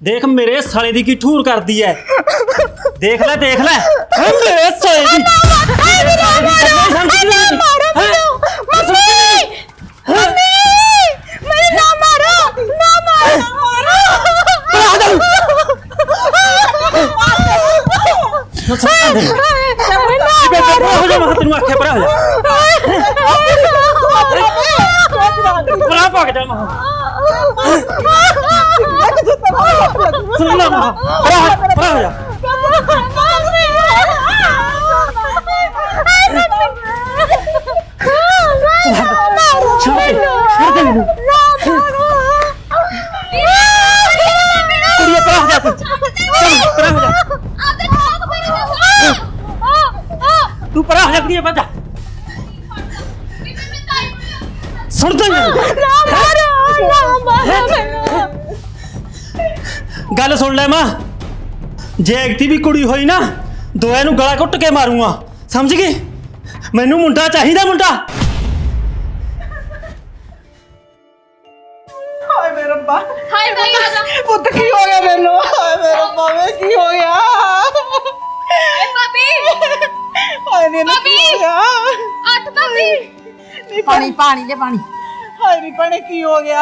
ਦੇਖ ਮੇਰੇ ਸਾਲੇ ਦੀ ਕੀ ਠੂਰ ਕਰਦੀ ਐ ਦੇਖ ਲੈ ਦੇਖ ਲੈ ਹੈਂ, ਮੇਰੇ ਸਾਲੇ ਦੀ ਹਾਏ ਮੇਰਾ ਮਾਰੋ ਹਾਏ ਨਾ ਮਾਰੋ ਮੈਨੂੰ ਮੰਮੀ ਮੰਮੀ ਮੈਨੂੰ ਨਾ ਮਾਰੋ ਨਾ ਮਾਰੋ ਨੁਕਸਾਨ ਦੇ ਬੇਟਾ ਪਰਾ ਹੋ ਜਾ ਮੈਂ ਤੈਨੂੰ ਆਖਿਆ ਪਰਾ ਹੋ ਜਾ ਪਰਾ ਭੱਗ ਜਾ ਮਾ ਸੁਣ ਮਾ ਪਰਾ ਪਰਾ ਹੋ ਜਾ ਛੱਡ ਦੇ ਛੱਡ ਦੇ ਮੈਨੂੰ ਕੁੜੀਏ ਪਰਾ ਹੋ ਜਾ। ਤੂੰ ਚੱਲ, ਪਰਾ ਹੋ ਜਾ ਤੂੰ ਪਰਾ ਹੋ ਜਾ ਕੁੜੀਏ ਭੱਜ ਸੁਣਦਾ ਹੀ ਨਹੀਂ। ਗੱਲ ਸੁਣ ਲੈ ਮਾਂ ਜੇ ਐਕਟੀ ਵੀ ਕੁੜੀ ਹੋਈ ਨਾ ਦੋਆਂ ਨੂੰ ਗਲਾ ਘੁੱਟ ਕੇ ਮਾਰੂੰਗਾ ਸਮਝ ਗਈ ਮੈਨੂੰ ਮੁੰਡਾ ਚਾਹੀਦਾ ਮੁੰਡਾ ਹਾਏ ਮੇਰੇ ਰੱਬਾ ਹਾਏ ਤਾਈ ਆ ਜਾ ਪੁੱਤ ਕੀ ਹੋ ਗਿਆ ਮੈਨੂੰ ਹਾਏ ਮੇਰੇ ਰੱਬਾ ਵੇ ਕੀ ਹੋ ਗਿਆ ਹਾਏ ਭਾਬੀ ਹਾਏ ਨੀ ਇਹਨੂੰ ਕੀ ਹੋ ਗਿਆ ਅੱਠ ਭਾਬੀ ਨੀ ਪਾਣੀ ਪਾਣੀ ਲੈ ਪਾਣੀ ਹਾਏ ਨੀ ਭੈਣੇ ਕੀ ਹੋ ਗਿਆ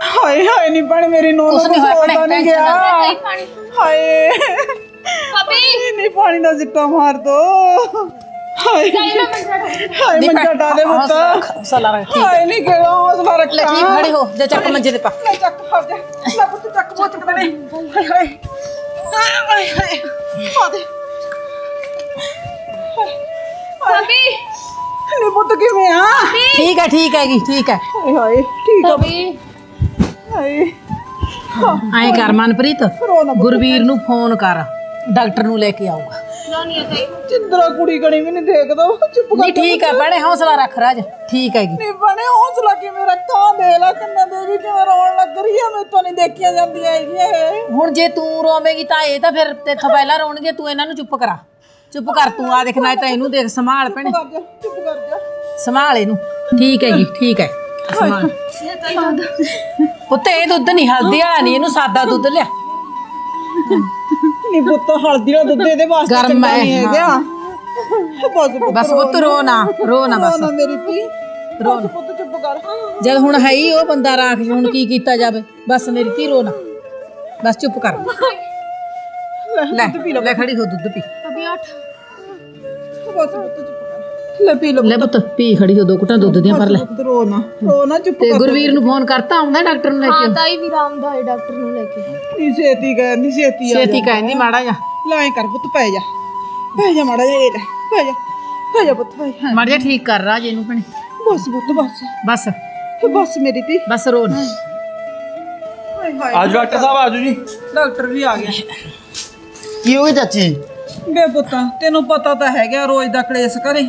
ਹਾਏ ਹਾਏ ਨੀ ਭੈਣੇ ਮੇਰੀ ਨੂੰਹ ਨੂੰ ਹੋਇਆ ਨਹੀਂ ਗਿਆ। ਪਾਣੀ। ਹਾਏ। ਭਾਬੀ। ਨੀ ਪਾਣੀ ਦਾ ਸਿੱਟਾ ਮਾਰ ਦੋ। ਹਾਏ। ਹਾਏ ਮੰਜਾ ਡਾ ਦੇ ਪੁੱਤ। ਹੌਸਲਾ ਰੱਖ ਠੀਕ ਹਾਏ ਨੀ ਕਿਹੜਾ ਹੌਸਲਾ ਰੱਖਾਂ ਲੈ ਠੀਕ ਖੜੇ ਹੋ ਜਾ ਚੱਕ ਮੰਜੇ ਤੇ ਪਾ। ਲੈ ਚੱਕ ਫੜ ਜਾ। ਲੈ ਪੁੱਤ ਚੱਕ ਪੁੱਤ ਕਦੇ ਹਾਏ ਹਾਏ। ਹਾਏ ਹਾਏ। ਦੇ। ਭਾਬੀ। ਨੀ ਪੁੱਤ ਕਿਵੇਂ ਆ? ਠੀਕ ਹੈ ਠੀਕ ਹੈਗੀ ਠੀਕ ਹੈ। ਹਾਏ ਹਾਏ ਠੀਕ ਆ। ਭਾਬੀ। ਹਾਏ ਐਂ ਕਰ ਮਨਪ੍ਰੀਤ ਗੁਰਵੀਰ ਨੂੰ ਫੋਨ ਕਰ ਡਾਕਟਰ ਨੂੰ ਲੈ ਕੇ ਆਊਗਾ। ਆ ਚਿੰਦਰਾ ਕੁੜੀ ਕਣੀ ਵੀ ਨਹੀਂ ਦੇਖਦਾ ਚੁੱਪ ਨਹੀਂ ਕਰ ਠੀਕ ਹੈ ਭੈਣੇ ਹੌਸਲਾ ਰੱਖ ਰਾਜ ਠੀਕ ਹੈਗੀ। ਨਹੀਂ ਬਣੇ ਹੌਸਲਾ ਕਿਵੇਂ ਰੱਖਾਂ ਦੇ ਲਾ ਕਿੰਨਾ ਦੇ ਵੀ ਕਿਵੇਂ ਰੋਣ ਲੱਗ ਰਹੀ ਹੈ ਮੇਰੇ ਤੋਂ ਨਹੀਂ ਦੇਖੀਆਂ ਜਾਂਦੀਆਂ ਹੈਗੀਆਂ ਇਹ। ਹੁਣ ਜੇ ਤੂੰ ਰੋਵੇਂਗੀ ਤਾਂ ਇਹ ਤਾਂ ਫਿਰ ਤੇਥੋਂ ਪਹਿਲਾਂ ਰੋਣਗੇ ਤੂੰ ਇਹਨਾਂ ਨੂੰ ਚੁੱਪ ਕਰਾ। ਚੁੱਪ ਕਰ ਤੂੰ ਆ ਦੇਖ ਨਾ ਤਾਂ ਇਹਨੂੰ ਦੇਖ ਸੰਭਾਲ ਭੈਣੇ। ਚੁੱਪ ਕਰ ਜਾ। ਸੰਭਾਲ ਇਹਨੂੰ। ਠੀਕ ਹੈਗੀ ਠੀਕ ਹੈ। ਪੁੱਤ ਇਹ ਦੁੱਧ ਨਹੀਂ ਹਲਦੀ ਵਾਲਾ ਨਹੀਂ ਇਹਨੂੰ ਸਾਦਾ ਦੁੱਧ ਲਿਆ। ਨਹੀਂ ਪੁੱਤ ਹਲਦੀ ਦਾ ਦੁੱਧ ਇਹਦੇ ਵਾਸਤੇ ਗਰਮ ਚੰਗਾ ਹੈ, ਨਹੀਂ ਹੈਗਾ। ਬਸ ਪੁੱਤ ਬਸ ਪੁੱਤ ਰੋ ਨਾ ਰੋ ਨਾ ਬਸ। ਨਾ ਮੇਰੀ ਧੀ। ਰੋ ਪੁੱਤ ਚੁੱਪ ਕਰ। ਜਦ ਹੁਣ ਹੈ ਹੀ ਉਹ ਬੰਦਾ ਰਾਖ ਹੁਣ ਕੀ ਕੀਤਾ ਜਾਵੇ? ਬਸ ਮੇਰੀ ਧੀ ਰੋ ਨਾ। ਬਸ ਚੁੱਪ ਕਰ। ਲੈ ਲੈ ਖੜੀ ਹੋ ਦੁੱਧ ਪੀ। ਬਸ ਪੁੱਤ ਚੁੱਪ ਕਰ ਲੈ ਪੀ ਲੋ ਲੈ ਪੁੱਤ। ਪੀ ਖੜੀ ਹੋ ਦੋ ਕੁਟਾਂ ਦੁੱਧ ਦੀਆਂ ਪਰ ਲੈ। ਪੁੱਤ ਰੋ ਨਾ ਰੋ ਨਾ ਚੁੱਪ ਤੇ ਗੁਰਵੀਰ ਨੂੰ ਫੋਨ ਕਰਤਾ ਆਉਂਦਾ ਡਾਕਟਰ ਨੂੰ ਲੈ ਹਾਂ ਕੇ? ਤਾਈ ਵੀ ਰਾਮ ਦਾ ਹੈ ਡਾਕਟਰ ਨੂੰ ਲੈ ਕੇ। ਨੀ ਛੇਤੀ ਨੀ ਛੇਤੀ ਆ ਛੇਤੀ ਕਹਿੰਦੀ ਮਾੜਾ ਜਾ ਲੈ ਕਰ ਪੁੱਤ ਪੈ ਜਾ। ਪੈ ਜਾ ਮਾੜਾ ਜਿਹਾ ਇਹ ਲੈ ਪੈ ਜਾ। ਪੈ ਜਾ ਪੁੱਤ ਪੈ ਜਾ ਮਾੜਾ ਜਿਹਾ ਠੀਕ ਕਰ ਰਾਜ ਇਹਨੂੰ ਭਣੇ। ਬਸ ਪੁੱਤ ਬਸ। ਬਸ। ਬਸ ਮੇਰੀ ਧੀ। ਬਸ ਰੋ ਨਾ। ਹਾਏ ਹਾਏ ਆਜੋ ਡਾਕਟਰ ਸਾਹਿਬ ਆਜੋ ਜੀ। ਡਾਕਟਰ ਵੀ ਆ ਗਿਆ। ਕੀ ਹੋ ਗਿਆ ਚਾਚੀ? ਬੇ ਪੁੱਤ ਤੈਨੂੰ ਪਤਾ ਤਾਂ ਹੈਗਾ ਰੋਜ਼ ਦਾ ਕਲੇਸ਼ ਕਰੇ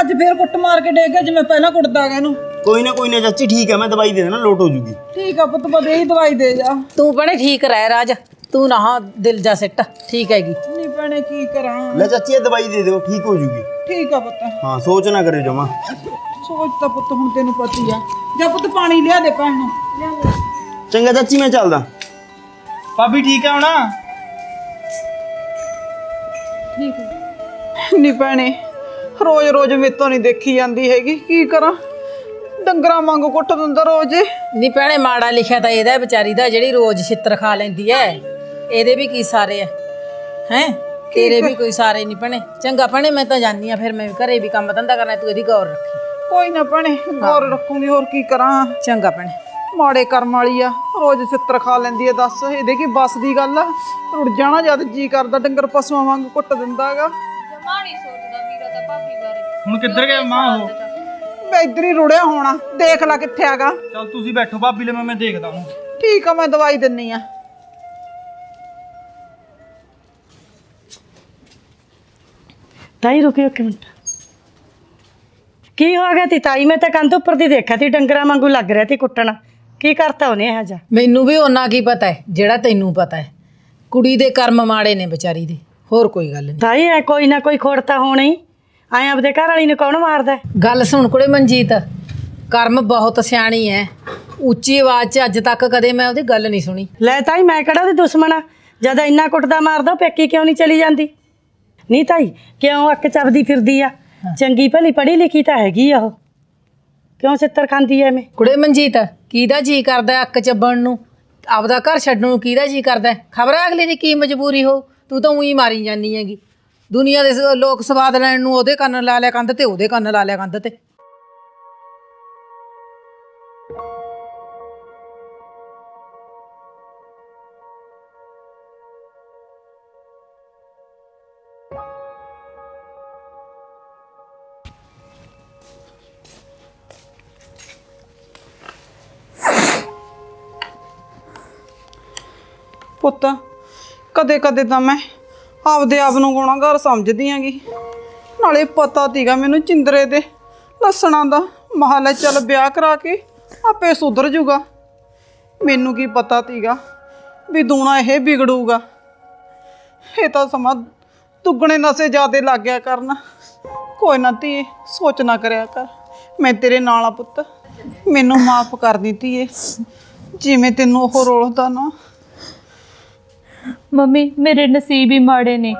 ਅੱਜ ਫੇਰ ਕੁੱਟ ਮਾਰ ਕੇ ਡੇ ਗਿਆ ਜਿਵੇਂ ਪਹਿਲਾਂ ਕੁੱਟਦਾ ਗਿਆ ਇਹਨੂੰ। ਕੋਈ ਨਾ ਕੋਈ ਨਾ ਚਾਚੀ ਠੀਕ ਹੈ ਮੈਂ ਦਵਾਈ ਦੇ ਦੇਣਾ ਲੋਟ ਹੋ ਜੂਗੀ। ਠੀਕ ਆ ਪੁੱਤ ਬਦੇ ਹੀ ਦਵਾਈ ਦੇ ਜਾ। ਤੂੰ ਭਣੇ ਠੀਕ ਰਹਿ ਰਾਜ। ਤੂੰ ਨਾ ਹਾਂ ਦਿਲ ਜਾ ਸਿੱਟ ਠੀਕ ਹੈਗੀ। ਨਹੀਂ ਭੈਣੇ ਕੀ ਕਰਾਂ? ਲੈ ਚਾਚੀ ਇਹ ਦਵਾਈ ਦੇ ਦਿਓ ਠੀਕ ਹੋ ਜੂਗੀ। ਠੀਕ ਆ ਪੁੱਤ। ਹਾਂ ਸੋਚ ਨਾ ਕਰਿਓ ਜਮਾ। ਸੋਚ ਤਾਂ ਪੁੱਤ ਹੁਣ ਤੈਨੂੰ ਪਤੀ ਆ। ਜਾ ਪੁੱਤ ਪਾਣੀ ਲਿਆ ਦੇ ਭੈਣ ਨੂੰ। ਚੰਗਾ ਚਾਚੀ ਮੈਂ ਚੱਲਦਾ। ਭਾਬੀ ਠੀਕ ਹੈ ਹੁਣ? ਨਹੀਂ ਭੈਣੇ ਰੋਜ਼ ਰੋਜ਼ ਮੇਤੋਂ ਨਹੀਂ ਦੇਖੀ ਜਾਂਦੀ ਹੈਗੀ ਕੀ ਕਰਾਂ? ਡੰਗਰਾਂ ਵਾਂਗੂ ਕੁੱਟ ਦਿੰਦਾ ਰੋਜ਼ ਇਹ। ਨਹੀਂ ਭੈਣੇ ਮਾੜਾ ਲਿਖਿਆ ਤਾਂ ਇਹਦਾ ਵਿਚਾਰੀ ਦਾ ਜਿਹੜੀ ਰੋਜ਼ ਛਿੱਤਰ ਖਾ ਲੈਂਦੀ ਐ ਇਹਦੇ ਵੀ ਕੀ ਸਾਰੇ ਐ ਹੈ? ਤੇਰੇ ਵੀ ਕੋਈ ਸਾਰੇ ਨਹੀਂ ਭੈਣੇ। ਚੰਗਾ ਭੈਣੇ ਮੈਂ ਤਾਂ ਜਾਣੀ ਆ ਫਿਰ ਮੈਂ ਘਰੇ ਵੀ ਕੰਮ ਧੰਦਾ ਕਰਨਾ ਤੂੰ ਇਹਦੀ ਗੌਰ ਰੱਖੀ। ਕੋਈ ਨਾ ਭੈਣੇ ਗੌਰ ਰੱਖੂੰਗੀ ਹੋਰ ਕੀ ਕਰਾਂ? ਚੰਗਾ ਭੈਣੇ। ਮਾੜੇ ਕਰਮ ਵਾਲੀ ਆ ਰੋਜ਼ ਸਿੱਤਰ ਖਾ ਲੈਂਦੀ ਆ ਦੱਸ ਇਹਦੇ ਕੀ ਬਸ ਦੀ ਗੱਲ ਆ? ਰੁੜ ਜਾਣਾ ਜਦ ਜੀ ਕਰਦਾ ਡੰਗਰ ਪਸ਼ੂਆਂ ਵਾਂਗ ਕੁੱਟ ਦਿੰਦਾਗਾ ਜਮਾ ਨਹੀਂ ਸੋਚਦਾ। ਤਾਂ ਹੁਣ ਕਿੱਧਰ ਗਿਆ ਮਾਂ ਉਹ? ਮੈਂ ਇੱਧਰ ਹੀ ਰੁੜਿਆ ਹੋਣਾ ਦੇਖ ਲੈ ਕਿੱਥੇ ਆਗਾ ਚਲ ਤੁਸੀਂ ਬੈਠੋ ਭਾਬੀ ਲੈ ਮੈਂ ਮੈਂ ਦੇਖਦਾ ਉਹਨੂੰ ਠੀਕ ਆ ਮੈਂ ਦਵਾਈ ਦਿੰਨੀ ਆ। ਤਾਈ ਰੁਕਿਓ ਇੱਕ ਮਿੰਟ। ਕੀ ਹੋ ਗਿਆ ਤੀ ਤਾਈ? ਮੈਂ ਤਾਂ ਕੰਧ ਉੱਪਰ ਦੀ ਦੇਖਿਆ ਤੀ ਡੰਗਰਾਂ ਵਾਂਗੂ ਲੱਗ ਰਿਹਾ ਤੀ ਕੁੱਟਣ। ਕੀ ਕਰਤਾ ਉਹਨੇ ਇਹ ਜਾ ਮੈਨੂੰ ਵੀ ਉਹਨਾਂ ਕੀ ਪਤਾ ਹੈ ਜਿਹੜਾ ਤੈਨੂੰ ਪਤਾ ਹੈ। ਕੁੜੀ ਦੇ ਕਰਮ ਮਾੜੇ ਨੇ ਵਿਚਾਰੀ ਦੇ ਹੋਰ ਕੋਈ ਗੱਲ ਨਹੀਂ। ਤਾਈ ਐ ਕੋਈ ਨਾ ਕੋਈ ਖੋੜ ਤਾਂ ਹੋਣੀ ਆਏ ਆਪਦੇ ਘਰ ਵਾਲੀ ਨੂੰ ਕੌਣ ਮਾਰਦਾ? ਹੈ? ਗੱਲ ਸੁਣ ਕੁੜੇ ਮਨਜੀਤ ਕਰਮ ਬਹੁਤ ਸਿਆਣੀ ਐ। ਉੱਚੀ ਆਵਾਜ਼ 'ਚ ਅੱਜ ਤੱਕ ਕਦੇ ਮੈਂ ਉਹਦੀ ਗੱਲ ਨਹੀਂ ਸੁਣੀ। ਲੈ ਤਾਈ ਮੈਂ ਕਿਹੜਾ ਉਹਦੀ ਦੁਸ਼ਮਣ ਆ? ਜਦ ਇੰਨਾ ਕੁੱਟਦਾ ਮਾਰਦਾ ਉਹ ਪੇਕੀ ਕਿਉਂ ਨਹੀਂ ਚਲੀ ਜਾਂਦੀ? ਨਹੀਂ ਤਾਈ ਕਿਉਂ ਅੱਖ ਚੱਬਦੀ ਫਿਰਦੀ ਆ? ਚੰਗੀ ਭਲੀ ਪੜ੍ਹੀ ਲਿਖੀ ਤਾਂ ਹੈਗੀ ਆ ਉਹ। ਕਿਉਂ ਸਿੱਤਰ ਖਾਂਦੀ ਐ ਐਵੇਂ? ਕੁੜੇ ਮਨਜੀਤ ਕਿਹਦਾ ਜੀ ਕਰਦਾ ਹੈ ਅੱਕ ਚੱਬਣ ਨੂੰ? ਆਪਦਾ ਘਰ ਛੱਡਣ ਨੂੰ ਕਿਹਦਾ ਜੀ ਕਰਦਾ? ਖਬਰ ਅਗਲੇ ਦੀ ਕੀ ਮਜਬੂਰੀ ਹੋ? ਤੂੰ ਤਾਂ ਉਹੀ ਮਾਰੀ ਜਾਂਦੀ ਹੈਗੀ। ਦੁਨੀਆ ਦੇ ਸ- ਲੋਕ ਸਵਾਦ ਲੈਣ ਨੂੰ ਉਹਦੇ ਕੰਨ ਲਾ ਲਿਆ ਕੰਧ ਤੇ, ਉਹਦੇ ਕੰਨ ਲਾ ਲਿਆ ਕੰਧ ਤੇ। ਪੁੱਤ ਕਦੇ ਕਦੇ ਤਾਂ ਮੈਂ ਆਪਦੇ ਆਪ ਨੂੰ ਗੁਨਾਹਗਾਰ ਸਮਝਦੀ ਆਂਗੀ ਨਾਲੇ ਪਤਾ ਤੀਗਾ ਮੈਨੂੰ ਚਿੰਦਰੇ ਦੇ ਲੱਸਣਾ ਦਾ। ਮਹਾਲਾ ਚੱਲ ਵਿਆਹ ਕਰਾ ਕੇ ਆਪੇ ਸੁਧਰ ਜੂਗਾ। ਮੈਨੂੰ ਕੀ ਪਤਾ ਤੀਗਾ ਵੀ ਦੂਣਾ ਇਹ ਵਿਗੜੂਗਾ। ਇਹ ਤਾਂ ਸਮਾਂ ਦੁੱਗਣੇ ਨਸੇ ਜ਼ਿਆਦੇ ਲੱਗ ਗਿਆ ਕਰਨ। ਕੋਈ ਨਾ ਧੀਏ, ਸੋਚ ਨਾ ਕਰਿਆ ਕਰ। ਮੈਂ ਤੇਰੇ ਨਾਲ ਆ ਪੁੱਤ। ਮੈਨੂੰ ਮਾਫ ਕਰ ਦਿੱਤੀ ਏ ਜਿਵੇਂ ਤੈਨੂੰ ਉਹ ਰੋਲਦਾ ਨਾ। ਮੰਮੀ, ਮੇਰੇ ਨਸੀਬ ਹੀ ਮਾੜੇ ਨੇ।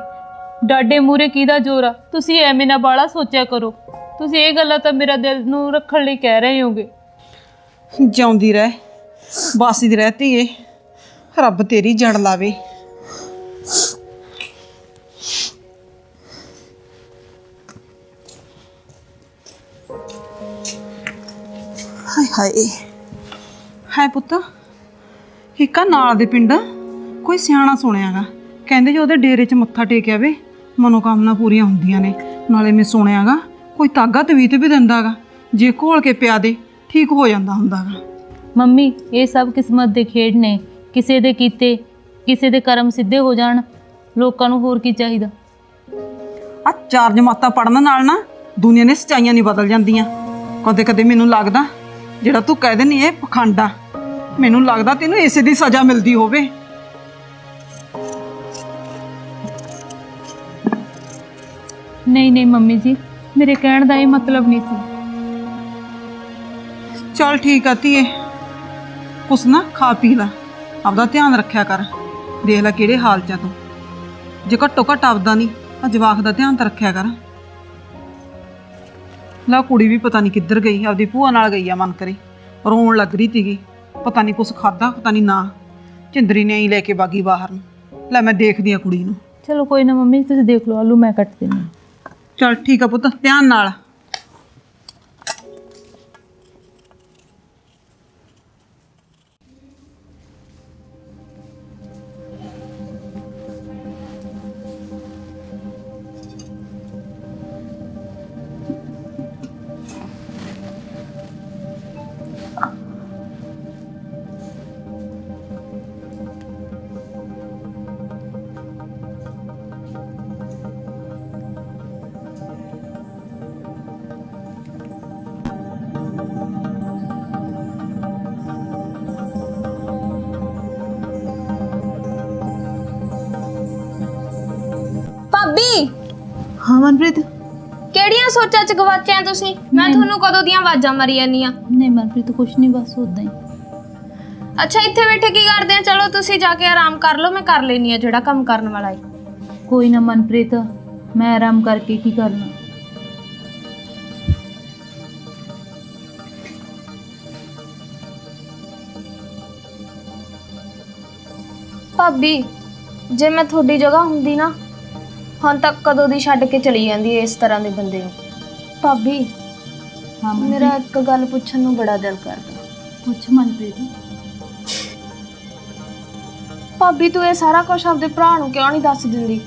ਡਾਡੇ ਮੂਰੇ ਕਿਹਦਾ ਜ਼ੋਰ ਆ? ਤੁਸੀਂ ਐਵੇਂ ਨਾ ਬਾਲਾ ਸੋਚਿਆ ਕਰੋ। ਤੁਸੀਂ ਇਹ ਗੱਲਾਂ ਤਾਂ ਮੇਰਾ ਦਿਲ ਨੂੰ ਰੱਖਣ ਲਈ ਕਹਿ ਰਹੇ ਹੋਗੇ। ਜਿਉਂਦੀ ਰਹਿ ਬਾਸੀ ਰਹਿ ਧੀਏ। ਰੱਬ ਤੇਰੀ ਜੜ ਲਾਵੇ। ਹਾਏ ਹਾਏ। ਹਾਏ ਪੁੱਤ, ਹਿੱਕਾ ਨਾਲ ਦੇ ਪਿੰਡ। ਕੋਈ ਸਿਆਣਾ ਸੁਣਿਆਗਾ। ਕਹਿੰਦੇ ਜੇ ਉਹਦੇ ਡੇਰੇ 'ਚ ਮੱਥਾ ਟੇਕਿਆ ਵੇ ਮਨੋਕਾਮਨਾ ਪੂਰੀਆਂ ਹੁੰਦੀਆਂ ਨੇ। ਨਾਲੇ ਮੈਂ ਸੁਣਿਆਗਾ ਕੋਈ ਤਾਗਾ ਤਵੀਤ ਵੀ ਦਿੰਦਾਗਾ। ਜੇ ਘੋਲ ਕੇ ਪਿਆ ਦੇ ਠੀਕ ਹੋ ਜਾਂਦਾ ਹੁੰਦਾਗਾ। ਮੰਮੀ ਇਹ ਸਭ ਕਿਸਮਤ ਦੇ ਖੇਡ ਨੇ। ਕਿਸੇ ਦੇ ਕੀਤੇ ਕਿਸੇ ਦੇ ਕਰਮ ਸਿੱਧੇ ਹੋ ਜਾਣ। ਲੋਕਾਂ ਨੂੰ ਹੋਰ ਕੀ ਚਾਹੀਦਾ? ਆ ਚਾਰ ਜਮਾਤਾਂ ਪੜਨ ਨਾਲ ਨਾ ਦੁਨੀਆ ਨੇ ਸਚਾਈਆਂ ਨਹੀਂ ਬਦਲ ਜਾਂਦੀਆਂ। ਕਦੇ ਕਦੇ ਮੈਨੂੰ ਲੱਗਦਾ ਜਿਹੜਾ ਤੂੰ ਕਹਿ ਦਿੰਨੀ ਇਹ ਪਖੰਡਾ ਮੈਨੂੰ ਲੱਗਦਾ ਤੈਨੂੰ ਇਸੇ ਦੀ ਸਜ਼ਾ ਮਿਲਦੀ ਹੋਵੇ। ਨਹੀਂ ਨਹੀਂ ਮੰਮੀ ਜੀ ਮੇਰੇ ਕਹਿਣ ਦਾ ਇਹ ਮਤਲਬ ਨਹੀਂ ਸੀ ਚੱਲ ਠੀਕ ਆ ਧੀਏ ਕੁਛ ਨਾ ਖਾ ਪੀ ਲੈ ਆਪਦਾ ਧਿਆਨ ਰੱਖਿਆ ਕਰ ਦੇਖ ਲੈ ਕਿਹੜੇ ਹਾਲ ਚ ਆ ਤੂੰ ਜੇ ਘੱਟੋ ਘੱਟ ਆਪਦਾ ਨਹੀਂ ਆ ਜਵਾਕ ਦਾ ਧਿਆਨ ਤਾਂ ਰੱਖਿਆ ਕਰ ਲਾ ਕੁੜੀ ਵੀ ਪਤਾ ਨਹੀਂ ਕਿੱਧਰ ਗਈ ਆਪਦੀ ਭੂਆ ਨਾਲ ਗਈ ਆ ਮਨ ਕਰੇ ਰੋਣ ਲੱਗ ਰਹੀ ਤੀਗੀ ਪਤਾ ਨਹੀਂ ਕੁਛ ਖਾਦਾ ਪਤਾ ਨਹੀਂ ਨਾ ਚਿੰਦਰੀ ਨੇ ਹੀ ਲੈ ਕੇ ਬਾਗੀ ਬਾਹਰ ਨੂੰ ਲੈ ਮੈਂ ਦੇਖਦੀ ਆ ਕੁੜੀ ਨੂੰ ਚਲੋ ਕੋਈ ਨਾ ਮੰਮੀ ਤੁਸੀਂ ਦੇਖ ਲਓ ਆਲੂ ਮੈਂ ਕੱਟ ਦਿੰਦੀ ਹਾਂ ਚੱਲ ਠੀਕ ਆ ਪੁੱਤ ਧਿਆਨ ਨਾਲ। ਭਾਬੀ? ਹਾਂ ਮਨਪ੍ਰੀਤ। ਕਿਹੜੀਆਂ ਸੋਚਾਂ ਚ ਗਵਾਚਿਆ ਤੁਸੀਂ? ਮੈਂ ਤੁਹਾਨੂੰ ਕਦੋਂ ਦੀਆਂ ਆਵਾਜ਼ਾਂ ਮਾਰੀ ਜਾਂਦੀ ਆ? ਨਹੀਂ ਮਨਪ੍ਰੀਤ ਕੁਛ ਨਹੀਂ ਬਸ ਉਦਾਂ ਹੀ। ਅੱਛਾ ਇੱਥੇ ਬੈਠੇ ਕੀ ਕਰਦੇ ਆ? ਚਲੋ ਤੁਸੀਂ ਜਾ ਕੇ ਆਰਾਮ ਕਰ ਲਓ ਮੈਂ ਕਰ ਲੈਣੀ ਆ ਜਿਹੜਾ ਕੰਮ ਕਰਨ ਵਾਲਾ ਹੈ ਕੋਈ ਨਾ ਮਨਪ੍ਰੀਤ ਮੈਂ ਆਰਾਮ ਕਰਕੇ ਕੀ ਕਰਨਾ? ਭਾਬੀ ਜੇ ਮੈਂ ਤੁਹਾਡੀ ਜਗ੍ਹਾ ਹੁੰਦੀ ਨਾ ਹੁਣ ਤੱਕ ਕਦੋਂ ਦੀ ਛੱਡ ਕੇ ਚਲੀ ਜਾਂਦੀ ਇਸ ਤਰ੍ਹਾਂ ਦੇ ਬੰਦੇ ਨੂੰ? ਭਾਬੀ ਹਾਂ ਮੇਰਾ ਇੱਕ ਗੱਲ ਪੁੱਛਣ ਨੂੰ ਬੜਾ ਦਿਲ ਕਰਦਾ। ਪੁੱਛ ਮਨਪ੍ਰੀਤ। ਭਾਬੀ ਤੂੰ ਇਹ ਸਾਰਾ ਕੁਝ ਆਪਦੇ ਭਰਾ ਨੂੰ ਕਿਉਂ ਨਹੀਂ ਦੱਸ ਦਿੰਦੀ?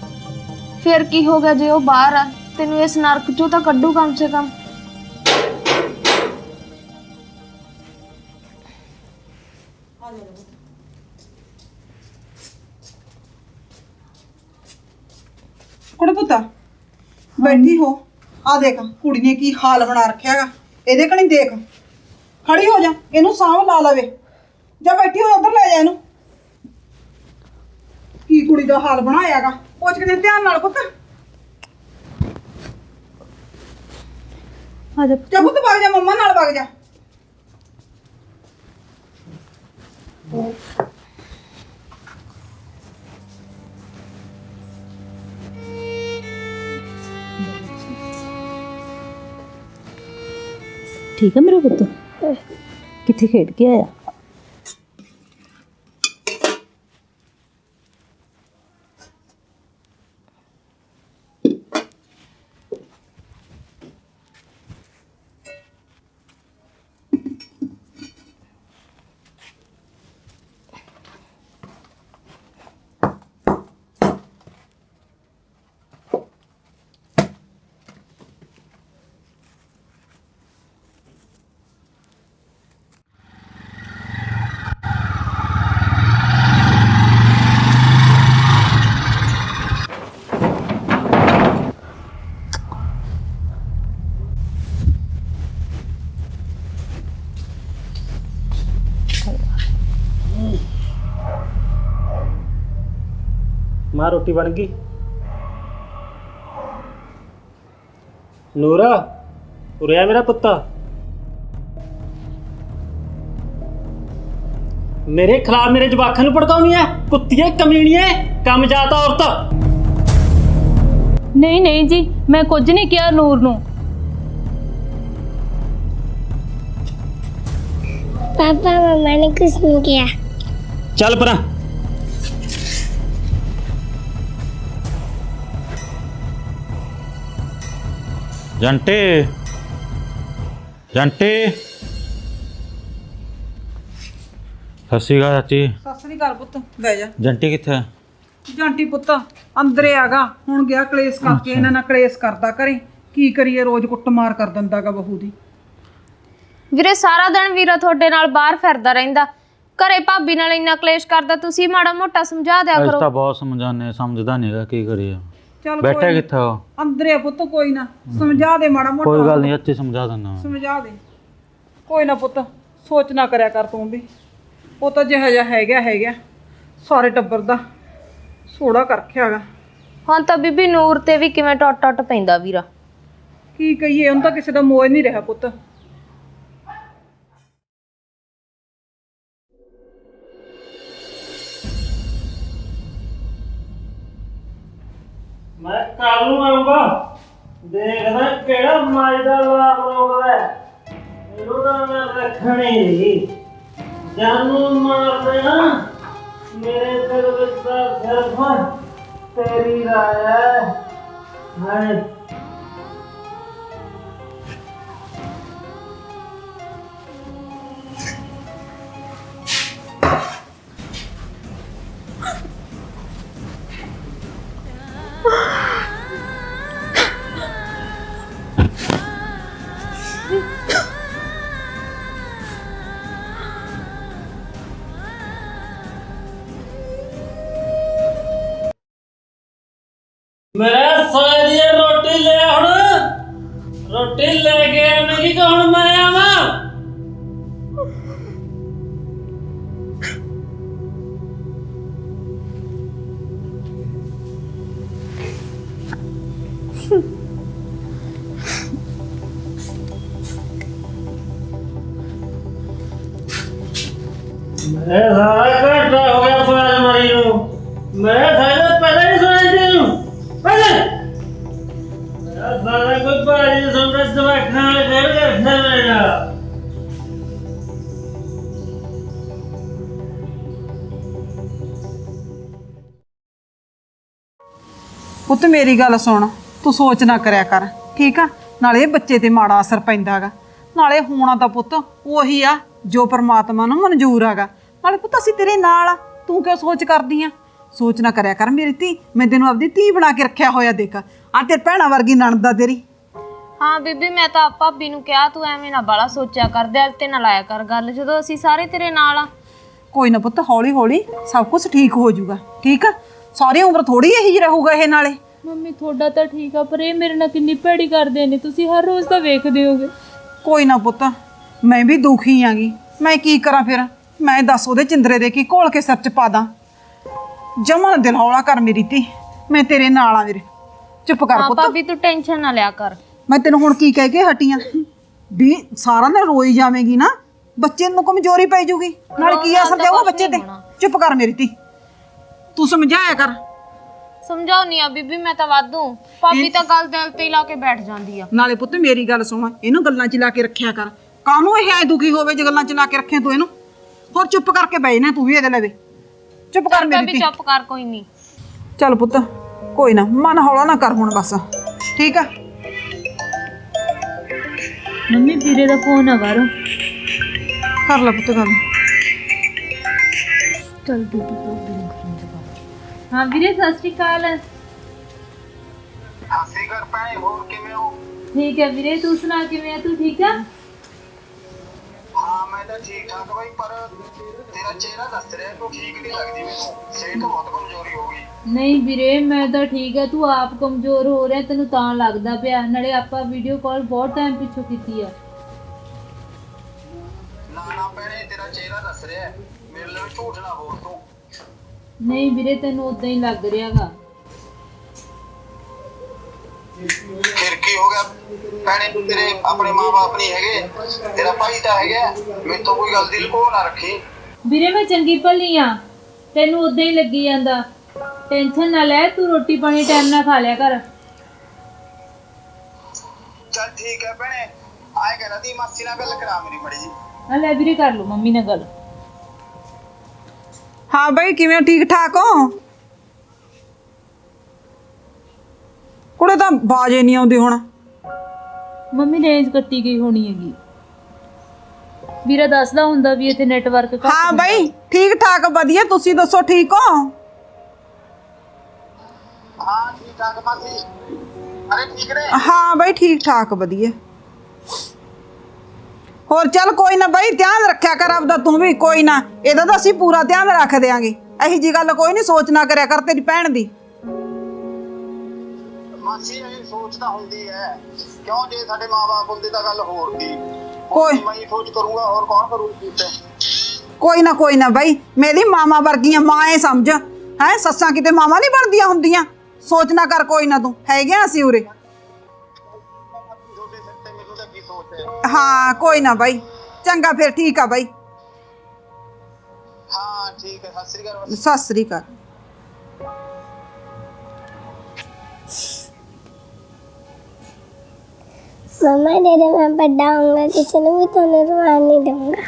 ਫਿਰ ਕੀ ਹੋ ਗਿਆ ਜੇ ਉਹ ਬਾਹਰ ਆ ਤੈਨੂੰ ਇਸ ਨਰਕ ਚੋਂ ਤਾਂ ਕੱਢੂ ਕਮ ਸੇ ਕਮ। ਕੁੜੇ ਪੁੱਤਾ ਬੈਠੀ ਹੋ। ਆ ਦੇਖ ਕੁੜੀ ਨੇ ਕੀ ਹਾਲ ਬਣਾ ਰੱਖਿਆਗਾ ਇਹਦੇ ਕਣੀ ਦੇਖ। ਖੜੀ ਹੋ ਜਾ ਇਹਨੂੰ ਸਾਂਭ ਲਾ ਲਵੇ। ਜਾ ਬੈਠੀ ਹੋ ਉਧਰ ਲੈ ਜਾ ਇਹਨੂੰ। ਕੀ ਕੁੜੀ ਦਾ ਹਾਲ ਬਣਾਇਆਗਾ ਪੁੱਛ ਕੇ ਧਿਆਨ ਨਾਲ ਪੁੱਤ। ਆ ਜਾ ਜਾ ਪੁੱਤ ਵਗ ਜਾ ਮੰਮਾ ਨਾਲ ਵਗ ਜਾ। ਠੀਕ ਹੈ ਮੇਰਾ ਪੁੱਤ? ਕਿੱਥੇ ਖੇਡ ਕੇ ਆਇਆ? हाँ रोटी बन गई। नूरा उरिया मेरा पुत्ता। मेरे खिलाफ मेरे जवाखा नु भड़काउनी है कमीनी है कम जाता औरत। नहीं नहीं जी मैं कुछ नहीं किया नूर नु। पापा मम्मा ने कुछ नहीं किया। चल परा। ਜੰਟੇ। ਜੰਟੇ। ਸਤਿ ਸ਼੍ਰੀ ਅਕਾਲ ਚਾਚੀ। ਸਤਿ ਸ੍ਰੀ ਅਕਾਲ ਪੁੱਤ। ਬਹਿ ਜਾ। ਜੰਟੀ ਕਿੱਥੇ ਹੈ ਜਾਂਟੀ ਪੁੱਤ ਅੰਦਰੇ ਆਗਾ। ਹੁਣ ਗਿਆ ਕਲੇਸ਼ ਕਰਕੇ ਇਹਨਾਂ ਨਾਲ ਕਲੇਸ਼ ਕਰਦਾ ਕਰੇ ਕੀ ਕਰੀਏ ਰੋਜ਼ ਕੁੱਟਮਾਰ ਕਰ ਦਿੰਦਾਗਾ ਬਹੂ ਦੀ। ਵੀਰੇ ਸਾਰਾ ਦਿਨ ਵੀਰਾ ਤੁਹਾਡੇ ਨਾਲ ਬਾਹਰ ਫਿਰਦਾ ਰਹਿੰਦਾ। ਘਰੇ ਭਾਬੀ ਨਾਲ ਇੰਨਾ ਕਲੇਸ਼ ਕਰਦਾ ਤੁਸੀਂ ਮਾੜਾ ਮੋਟਾ ਸਮਝਾ ਦਿਆ ਅੱਜ ਕਰੋ। ਤਾਂ ਬਹੁਤ ਸਮਝਾਨੇ ਸਮਝਦਾ ਨਹੀਂਗਾ ਕੀ ਕਰੀਏ। ਚੱਲ ਬੈਠਾ ਕੋਈ ਕਿੱਥੇ ਹੋ ਅੰਦਰੇ ਆ ਪੁੱਤ ਕੋਈ ਨਾ। ਸਮਝਾ ਦੇ ਮਾੜਾ ਮੋਟਾ। ਕੋਈ ਗੱਲ ਨਹੀਂ ਅੱਛੀ ਸਮਝਾ ਦਿੰਦਾ ਮੈਂ। ਸਮਝਾ ਦੇ। ਕੋਈ ਨਾ ਪੁੱਤ ਸੋਚ ਨਾ ਕਰਿਆ ਕਰ ਤੂੰ ਵੀ। ਉਹ ਤਾਂ ਜਿਹਾ ਜਿਹਾ ਹੈਗਾ ਹੈਗਾ। ਸਾਰੇ ਟੱਬਰ ਦਾ ਸੋੜਾ ਕਰ ਰੱਖਿਆਗਾ ਹੁਣ ਤਾਂ ਬੀਬੀ ਨੂਰ ਤੇ ਵੀ ਕਿਵੇਂ ਟੁੱਟ ਟੁੱਟ ਪੈਂਦਾ ਵੀਰਾ। ਕੀ ਕਹੀਏ ਉਹਨੂੰ ਤਾਂ ਕਿਸੇ ਦਾ ਮੋਹ ਨਹੀਂ ਰਿਹਾ ਪੁੱਤ। ਕੱਲ ਨੂੰ ਆਉਂਗਾ ਦੇਖਦਾ ਕਿਹੜਾ ਮਾਜਦਾ ਲਾਭ ਰੋਕਦਾ ਇਹਨੂੰ ਤਾਂ ਮੈਂ ਰੱਖਣੀ ਨਹੀਂ। ਜਾਨੂੰ ਮਾਰ ਦੇਣਾ। ਮੇਰੇ ਦਿਲ ਵਿੱਚ ਤਾਂ ਸਿਰਫ ਤੇਰੀ ਰਾਏ ਹੈ। ਹਾਏ। ਮੇਰੇ ਸਾਲੇ ਦੀ ਇਹ ਰੋਟੀ ਲੈ ਹੁਣ। ਰੋਟੀ ਲੈ ਕੇ ਆਵੇਂਗੀ ਕਿ ਹੁਣ ਮੈਂ ਆਵਾਂ? ਮੈਂ ਸਾਰਾ ਪੁੱਤ ਮੇਰੀ ਗੱਲ ਸੁਣ ਤੂੰ ਸੋਚ ਨਾ ਕਰਿਆ ਕਰ ਠੀਕ ਆ? ਨਾਲੇ ਬੱਚੇ ਤੇ ਮਾੜਾ ਅਸਰ ਪੈਂਦਾਗਾ ਨਾਲੇ ਹੋਣਾ ਤਾਂ ਪੁੱਤ ਉਹੀ ਆ ਜੋ ਪਰਮਾਤਮਾ ਨੂੰ ਮਨਜ਼ੂਰ ਹੈਗਾ। ਨਾਲੇ ਪੁੱਤ ਅਸੀਂ ਤੇਰੇ ਨਾਲ ਆ ਤੂੰ ਕਿਉਂ ਸੋਚ ਕਰਦੀ ਆ? ਸੋਚ ਨਾ ਕਰਿਆ ਕਰ ਮੇਰੀ ਧੀ ਮੈਂ ਤੈਨੂੰ ਆਪਦੀ ਧੀ ਬਣਾ ਕੇ ਰੱਖਿਆ ਹੋਇਆ ਦੇਖ। ਆ ਤੇ ਭੈਣਾ ਵਰਗੀ ਨਣਦ ਆ ਤੇਰੀ। ਹਾਂ ਬੀਬੀ ਮੈਂ ਤਾਂ ਭਾਬੀ ਨੂੰ ਕਿਹਾ ਤੂੰ ਐਵੇਂ ਨਾ ਬਾਲਾ ਸੋਚਿਆ ਕਰ ਦਿਲ ਤੇ ਨਾ ਲਾਇਆ ਕਰ ਗੱਲ ਜਦੋਂ ਅਸੀਂ ਸਾਰੇ ਤੇਰੇ ਨਾਲ ਆ। ਕੋਈ ਨਾ ਪੁੱਤ ਹੌਲੀ ਹੌਲੀ ਸਭ ਕੁਝ ਠੀਕ ਹੋ ਜਾਊਗਾ ਠੀਕ ਆ? ਸਾਰੀ ਉਮਰ ਥੋੜੀ ਇਹੀ ਜਿਹੀ ਰਹੂਗਾ ਇਹ ਨਾਲੇ। ਮੰਮੀ ਤੁਹਾਡਾ ਤਾਂ ਠੀਕ ਆ ਪਰ ਇਹ ਮੇਰੇ ਨਾਲ ਕਿੰਨੀ ਭੈੜੀ ਕਰਦੇ ਨੇ। ਤੁਸੀਂ ਹਰ ਰੋਜ਼ ਤਾਂ ਵੇਖਦੇ ਹੋਗੇ। ਕੋਈ ਨਾ ਪੁੱਤ ਮੈਂ ਵੀ ਦੁਖੀ ਆਂਗੀ। ਮੈਂ ਕੀ ਕਰਾਂ ਫਿਰ? ਮੈਂ ਦੱਸ ਉਹਦੇ ਚਿੰਦਰੇ ਦੇ ਕੀ ਘੋਲ ਕੇ ਸਿਰ ਚ ਪਾ ਦਾਂ। ਜਮਾ ਦਿਲ ਹੌਲਾ ਕਰ ਮੇਰੀ ਧੀ। ਮੈਂ ਤੇਰੇ ਨਾਲ ਆ ਵੀਰੇ। ਚੁੱਪ ਕਰ ਹਾਂ ਪੁੱਤ। ਭਾਬੀ ਤੂੰ ਟੈਨਸ਼ਨ ਨਾ ਲਿਆ ਕਰ। ਮੈਂ ਤੈਨੂੰ ਹੁਣ ਕੀ ਕਹਿ ਕੇ ਹਟੀਆਂ? ਵੀ ਸਾਰਾ ਦਿਨ ਰੋਈ ਜਾਵੇਂਗੀ ਨਾ ਬੱਚੇ ਨੂੰ ਕਮਜ਼ੋਰੀ ਪੈ ਜੂਗੀ। ਨਾਲ ਕੀ ਅਸਰ ਜਾਊਗਾ ਬੱਚੇ ਤੇ। ਚੁੱਪ ਕਰ ਮੇਰੀ ਧੀ। ਤੂੰ ਸਮਝਾਇਆ ਕਰ। ਸਮਝਾਉਣੀ ਆ ਬੀਬੀ ਮੈਂ ਤਾਂ ਵਾਧੂ। ਭਾਬੀ ਤਾਂ ਗੱਲ ਦਿਲ ਤੇ ਹੀ ਲਾ ਕੇ ਬੈਠ ਜਾਂਦੀ ਆ। ਨਾਲੇ ਪੁੱਤ ਮੇਰੀ ਗੱਲ ਸੁਣ ਇਹਨੂੰ ਗੱਲਾਂ 'ਚ ਲਾ ਕੇ ਰੱਖਿਆ ਕਰ। ਕਾਹਨੂੰ ਇਹ ਐ ਦੁਖੀ ਹੋਵੇ ਜੇ ਗੱਲਾਂ 'ਚ ਲਾ ਕੇ ਰੱਖੇ ਤੂੰ ਇਹਨੂੰ? ਹੋਰ ਚੁੱਪ ਕਰਕੇ ਬਹਿ ਨਾ ਤੂੰ ਵੀ ਇਹਦੇ ਲਵੇ। ਚੁੱਪ ਕਰ ਮੇਰੀ ਧੀ। ਚੁੱਪ ਕਰ ਕੋਈ ਨਹੀਂ ਚੱਲ ਪੁੱਤ ਕੋਈ ਨਾ ਮਨ ਹੌਲਾ ਨਾ ਕਰ ਹੁਣ ਬਸ। ਠੀਕ ਆ? ਮੰਮੀ ਵੀਰੇ ਦਾ ਫੋਨ ਆ ਬਾਹਰੋਂ। ਕਰ ਲੈ ਪੁੱਤ ਗੱਲ। ਚਲ ਬੀਬੀ ਹਾਂ ਵੀਰੇ ਸਤਿ ਸ਼੍ਰੀ ਅਕਾਲ। ਹਾਸੀ ਕਰ ਪਾਏ ਹੋਰ ਕਿਵੇਂ ਹੋ? ਠੀਕ ਹੈ ਵੀਰੇ ਤੂੰ ਸੁਣਾ ਕਿਵੇਂ ਆ? ਤੂੰ ਠੀਕ ਆ? ਹਾਂ ਮੈਂ ਤਾਂ ਠੀਕ ਠਾਕ ਬਾਈ ਪਰ ਤੇਰਾ ਚਿਹਰਾ ਦੱਸ ਰਿਹਾ ਤੂੰ ਠੀਕ ਨਹੀਂ ਲੱਗਦੀ ਮੈਨੂੰ। ਸਿਹਤ ਬਹੁਤ ਕਮਜ਼ੋਰੀ ਹੋ ਗਈ। ਨਹੀਂ ਵੀਰੇ ਮੈਂ ਤਾਂ ਠੀਕ ਆ ਤੂੰ ਆਪ ਕਮਜ਼ੋਰ ਹੋ ਰਿਹਾ ਤੈਨੂੰ ਤਾਂ ਲੱਗਦਾ ਪਿਆ। ਨਾਲੇ ਆਪਾਂ ਵੀਡੀਓ ਕਾਲ ਬਹੁਤ ਟਾਈਮ ਪਿੱਛੋਂ ਕੀਤੀ ਆ। ਨਾ ਨਾ ਭੈਣੇ ਤੇਰਾ ਚਿਹਰਾ ਦੱਸ ਰਿਹਾ। ਮੇਰੇ ਲਈ ਝੂਠ ਨਾ ਬੋਲ ਤੂੰ। ਨਹੀਂ ਵੀਰੇ ਤੈਨੂੰ ਉਦਾਂ ਹੀ ਲੱਗ ਰਿਹਾਗਾ। ਫਿਰ ਕੀ ਹੋ ਗਿਆ? ਭੈਣੇ ਤੂੰ ਤੇਰੇ ਆਪਣੇ ਮਾਪੇ ਨਹੀਂ ਹੈਗੇ। ਤੇਰਾ ਭਾਈ ਤਾਂ ਹੈਗਾ। ਮੈਨੂੰ ਤੋਂ ਕੋਈ ਗੱਲ ਦੀ ਲੁਕੋ ਨਾ ਰੱਖੀ। ਵੀਰੇ ਮੈਂ ਚੰਗੀ ਭਲੀ ਆ। ਤੈਨੂੰ ਉਦਾਂ ਹੀ ਲੱਗੀ ਜਾਂਦਾ। ਟੈਨਸ਼ਨ ਨਾ ਲੈ ਤੂੰ ਰੋਟੀ ਪਾਣੀ ਟਾਈਮ ਨਾਲ ਖਾ ਲਿਆ ਕਰ। ਚੱਲ ਠੀਕ ਹੈ ਭੈਣੇ। ਆਏ ਕਹਿੰਦਾ ਦੀ ਮਾਸੀ ਨਾਲ ਗੱਲ ਕਰਾ ਮੇਰੀ ਬੜੀ ਜੀ ਆ ਲੈ ਵੀਰੇ ਕਰ ਲਓ ਮੰਮੀ ਨਾਲ ਗੱਲ। ਹਾਂ ਬਈ ਕਿਵੇਂ ਠੀਕ ਠਾਕ ਹੋ? ਕੁੜੇ ਤਾਂ ਬਾਜੇ ਨਹੀਂ ਆਉਂਦੀ ਹੁਣ। ਮੰਮੀ ਰੇਂਜ ਕੱਟੀ ਗਈ ਹੋਣੀ ਹੈਗੀ। ਵੀਰਾ ਦੱਸਦਾ ਹੁੰਦਾ ਵੀ ਇੱਥੇ ਨੈਟਵਰਕ ਘੱਟ ਹਾਂ ਹੁੰਦਾ। ਬਈ ਠੀਕ ਠਾਕ ਵਧੀਆ। ਤੁਸੀਂ ਦੱਸੋ ਠੀਕ ਹੋ? ਹਾਂ ਠੀਕ ਠਾਕ ਮਾਸੀ। ਅਰੇ ਠੀਕ ਨੇ? ਹਾਂ ਬਈ ਠੀਕ ਠਾਕ ਵਧੀਆ। ਹੋਰ ਚੱਲ ਕੋਈ ਨਾ ਬਈ ਧਿਆਨ ਰੱਖਿਆ ਕਰ ਆਪਦਾ ਤੂੰ ਵੀ ਕੋਈ ਨਾ। ਇਹਦਾ ਤਾਂ ਅਸੀਂ ਪੂਰਾ ਧਿਆਨ ਰੱਖ ਦਿਆਂਗੇ। ਇਹੀ ਜੀ ਗੱਲ ਕੋਈ ਨਹੀਂ ਸੋਚ ਨਾ ਕਰਿਆ ਕਰ ਤੇਰੀ ਭੈਣ ਦੀ। ਮਾਸੀ ਇਹ ਸੋਚਦਾ ਹੁੰਦੀ ਹੈ। ਕਿਉਂ ਜੇ ਸਾਡੇ ਮਾਪੇ ਹੁੰਦੇ ਤਾਂ ਗੱਲ ਹੋਰ ਸੀ? ਕੋਈ ਮੈਂ ਹੀ ਸੋਚ ਕਰੂੰਗਾ ਹੋਰ ਕੌਣ ਕਰੂਗਾ ਤੇ ਕੋਈ ਨਾ ਕੋਈ ਨਾ ਬਈ ਮੇਰੀ ਮਾਮਾ ਵਰਗੀਆਂ ਮਾਂ ਐ ਸਮਝ। ਹੈ ਸੱਸਾਂ ਕਿਤੇ ਮਾਵਾਂ ਨਹੀਂ ਬਣਦੀਆਂ ਹੁੰਦੀਆਂ। ਸੋਚ ਨਾ ਕਰ ਕੋਈ ਨਾ ਤੂੰ ਹੈਗੇ ਆ ਅਸੀਂ ਉਰੇ। ਹਾਂ ਕੋਈ ਨਾ ਬਾਈ। ਚੰਗਾ ਫਿਰ ਠੀਕ ਆ ਬਾਈ। ਹਾਂ ਠੀਕ ਹੈ ਸਤਿ ਸ੍ਰੀ ਅਕਾਲ ਸਤਿ ਸ੍ਰੀ ਅਕਾਲ। ਮਮਾ ਜਦੋਂ ਮੈਂ ਵੱਡਾ ਹੋਊਂਗਾ ਕਿਸੇ ਨੂੰ ਵੀ ਤੁਹਾਨੂੰ ਰਵਾਨ ਨਹੀਂ ਦਊਂਗਾ।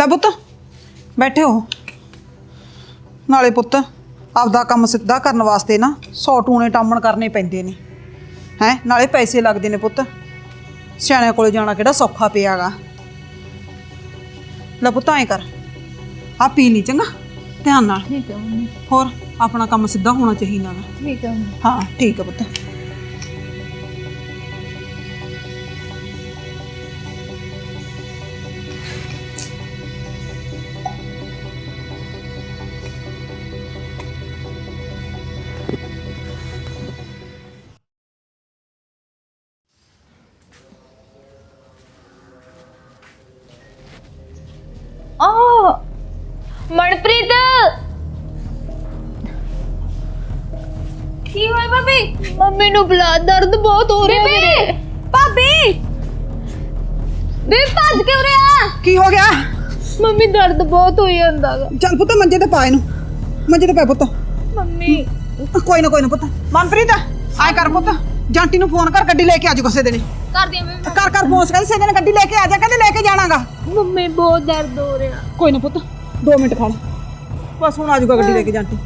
ਲੈ ਪੁੱਤ ਬੈਠੇ ਹੋ। ਨਾਲੇ ਪੁੱਤ ਆਪਦਾ ਕੰਮ ਸਿੱਧਾ ਕਰਨ ਵਾਸਤੇ ਨਾ ਸੌ ਟੂਣੇ ਟਾਮਣ ਕਰਨੇ ਪੈਂਦੇ ਨੇ। ਹੈ ਨਾਲੇ ਪੈਸੇ ਲੱਗਦੇ ਨੇ ਪੁੱਤ। ਸਿਆਣਿਆਂ ਕੋਲੇ ਜਾਣਾ ਕਿਹੜਾ ਸੌਖਾ ਪਿਆਗਾ। ਲੈ ਪੁੱਤ ਐਂ ਕਰ। ਆ ਪੀ ਲਈ ਚੰਗਾ? ਧਿਆਨ ਨਾਲ। ਠੀਕ ਹੈ ਮੰਮੀ। ਹੋਰ ਆਪਣਾ ਕੰਮ ਸਿੱਧਾ ਹੋਣਾ ਚਾਹੀਦਾ ਗਾ ਠੀਕ ਹੈ ਹਾਂ ਠੀਕ ਹੈ ਪੁੱਤ। ਦਰਦ ਬਹੁਤ ਹੋ ਰਿਹਾ ਮੇਰੇ ਭਾਬੀ! ਬੇ ਭੱਜ ਕੇ ਉਰੇ ਆ। ਕੀ ਹੋ ਗਿਆ? ਮੰਮੀ ਦਰਦ ਬਹੁਤ ਹੋਈ ਜਾਂਦਾ ਗਾ। ਚੱਲ ਪੁੱਤ ਮੰਜੇ ਤੇ ਪਾ ਇਹਨੂੰ। ਮੰਜੇ ਤੇ ਪੈ ਪੁੱਤ। ਮੰਮੀ। ਕੋਈ ਨਾ ਕੋਈ ਨਾ ਪੁੱਤ। ਮਨਪ੍ਰੀਤ ਆਏ ਕਰ ਪੁੱਤ। ਜਾਂਟੀ ਨੂੰ ਫੋਨ ਕਰ ਗੱਡੀ ਲੈ ਕੇ ਆਜੂ ਕਿਸੇ ਦਿਨ। ਕਰਦੀ ਆ ਮੈਂ ਕਰ ਕਰ ਫੋਨ ਕਹਿੰਦੇ ਕਿਸੇ ਦਿਨ ਗੱਡੀ ਲੈ ਕੇ ਆ ਜਾ ਕਹਿੰਦੇ ਲੈ ਕੇ ਜਾਣਾਗਾ। ਮੰਮੀ ਬਹੁਤ ਦਰਦ ਹੋ ਰਿਹਾ। ਕੋਈ ਨਾ ਪੁੱਤ 2 ਮਿੰਟ ਖੜ। ਬਸ ਹੁਣ ਆਜੂਗਾ ਗੱਡੀ ਲੈ ਕੇ ਜਾਂਟੀ।